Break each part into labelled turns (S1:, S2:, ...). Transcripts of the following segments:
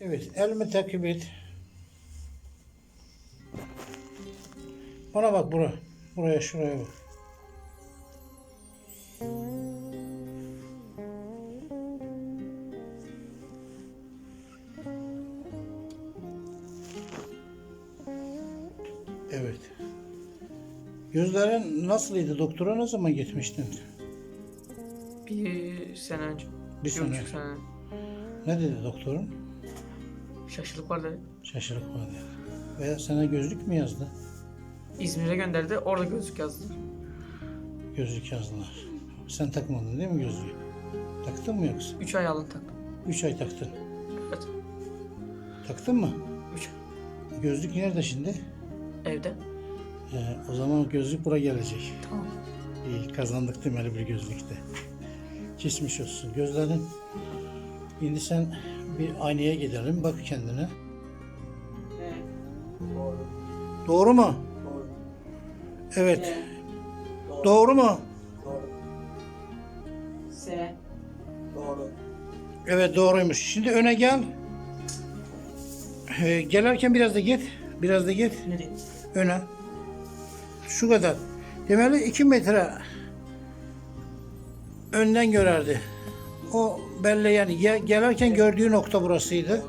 S1: Evet, elimi takip et. Bana bak bura. Buraya şuraya bak. Evet. Gözlerin nasılydı? Doktora ne zaman gitmiştin?
S2: Bir sene önce.
S1: Bir sene.
S2: buçuk sene.
S1: Ne dedi doktorun?
S2: Şaşılık vardı.
S1: Şaşırık var dedi. Veya sana gözlük mü yazdı?
S2: İzmir'e gönderdi. Orada gözlük yazdı.
S1: Gözlük yazdılar. Sen takmadın değil mi gözlüğü? Taktın mı yoksa?
S2: 3 ay alın taktım.
S1: Üç ay taktın.
S2: Evet.
S1: Taktın mı?
S2: 3
S1: Gözlük nerede şimdi?
S2: Evde.
S1: Ee, o zaman gözlük buraya gelecek.
S2: Tamam.
S1: İyi kazandık demeli bir gözlükte. Geçmiş olsun. Gözlerin. Şimdi sen bir aynaya gidelim. Bak kendine.
S3: Doğru.
S1: Doğru mu?
S3: Doğru.
S1: Evet. Doğru mu?
S3: Doğru.
S2: S.
S3: Doğru.
S1: Evet doğruymuş. Şimdi öne gel. Ee, gelerken biraz da git. Biraz da git.
S2: Nereye?
S1: öne. Şu kadar. Demeli 2 metre önden görerdi. O belli yani ge- gelirken gördüğü nokta burasıydı.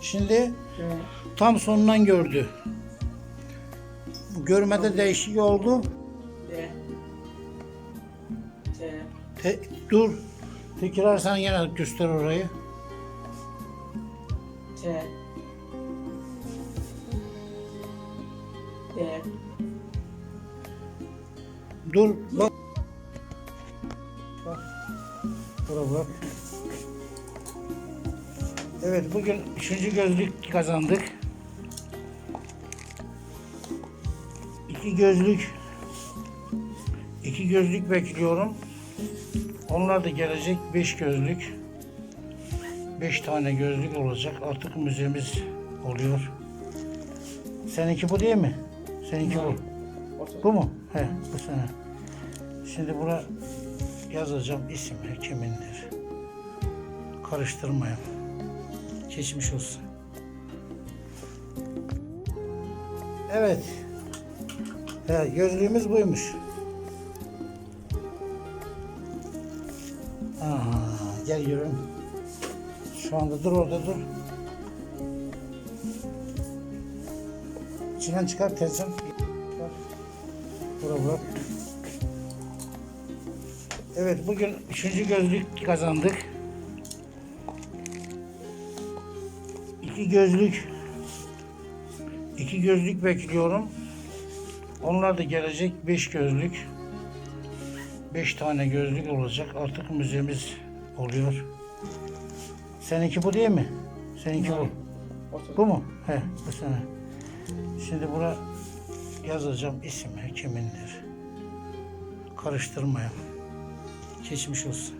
S1: Şimdi tam sonundan gördü. Görmede değişik oldu. Te- dur. Tekrar sen yine göster orayı.
S2: T. D.
S1: Dur. Bak. Bak. Evet bugün üçüncü gözlük kazandık. İki gözlük iki gözlük bekliyorum. Onlar da gelecek beş gözlük. Beş tane gözlük olacak. Artık müzemiz oluyor. Seninki bu değil mi? Seninki bu. Bu mu? He, bu sene. Şimdi buna yazacağım ismi kimindir. Karıştırmayın. Geçmiş olsun. Evet. He, gözlüğümüz buymuş. Aha, gel yürü. Şu anda dur orada dur. İçinden çıkar teyzem. Bura bırak. Evet bugün üçüncü gözlük kazandık. İki gözlük iki gözlük bekliyorum. Onlar da gelecek beş gözlük. Beş tane gözlük olacak. Artık müzemiz oluyor. Seninki bu değil mi? Seninki bu. Bu mu? He, bu sene. Şimdi buna yazacağım ismi kimindir. Karıştırmayın. Geçmiş olsun.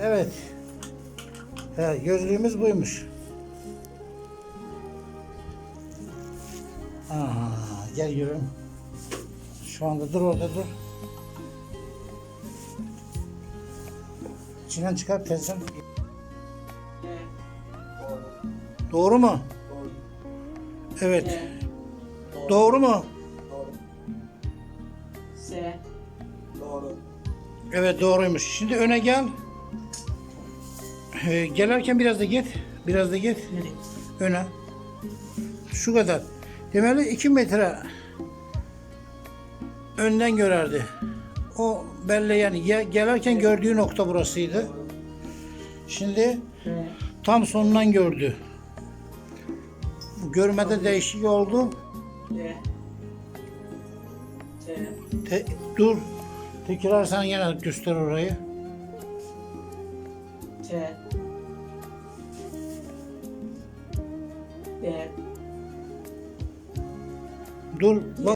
S1: Evet. He, gözlüğümüz buymuş. Aha, gel yürü. Şu anda dur orada dur. İçinden çıkar teyzem.
S3: Doğru.
S1: Doğru mu?
S3: Doğru.
S1: Evet. Doğru mu?
S3: Doğru.
S2: S.
S3: Doğru.
S1: Evet doğruymuş. Şimdi öne gel. Ee, gelerken biraz da git. Biraz da git.
S2: Nereye?
S1: Öne. Şu kadar. Demeli 2 metre önden görerdi. O belli yani ge- gelirken gördüğü nokta burasıydı. Şimdi tam sonundan gördü. Bu görmede değişik oldu.
S2: D. T.
S1: Te- dur. Tekrar sen yine göster orayı.
S2: T. D.
S1: Dur. Bak.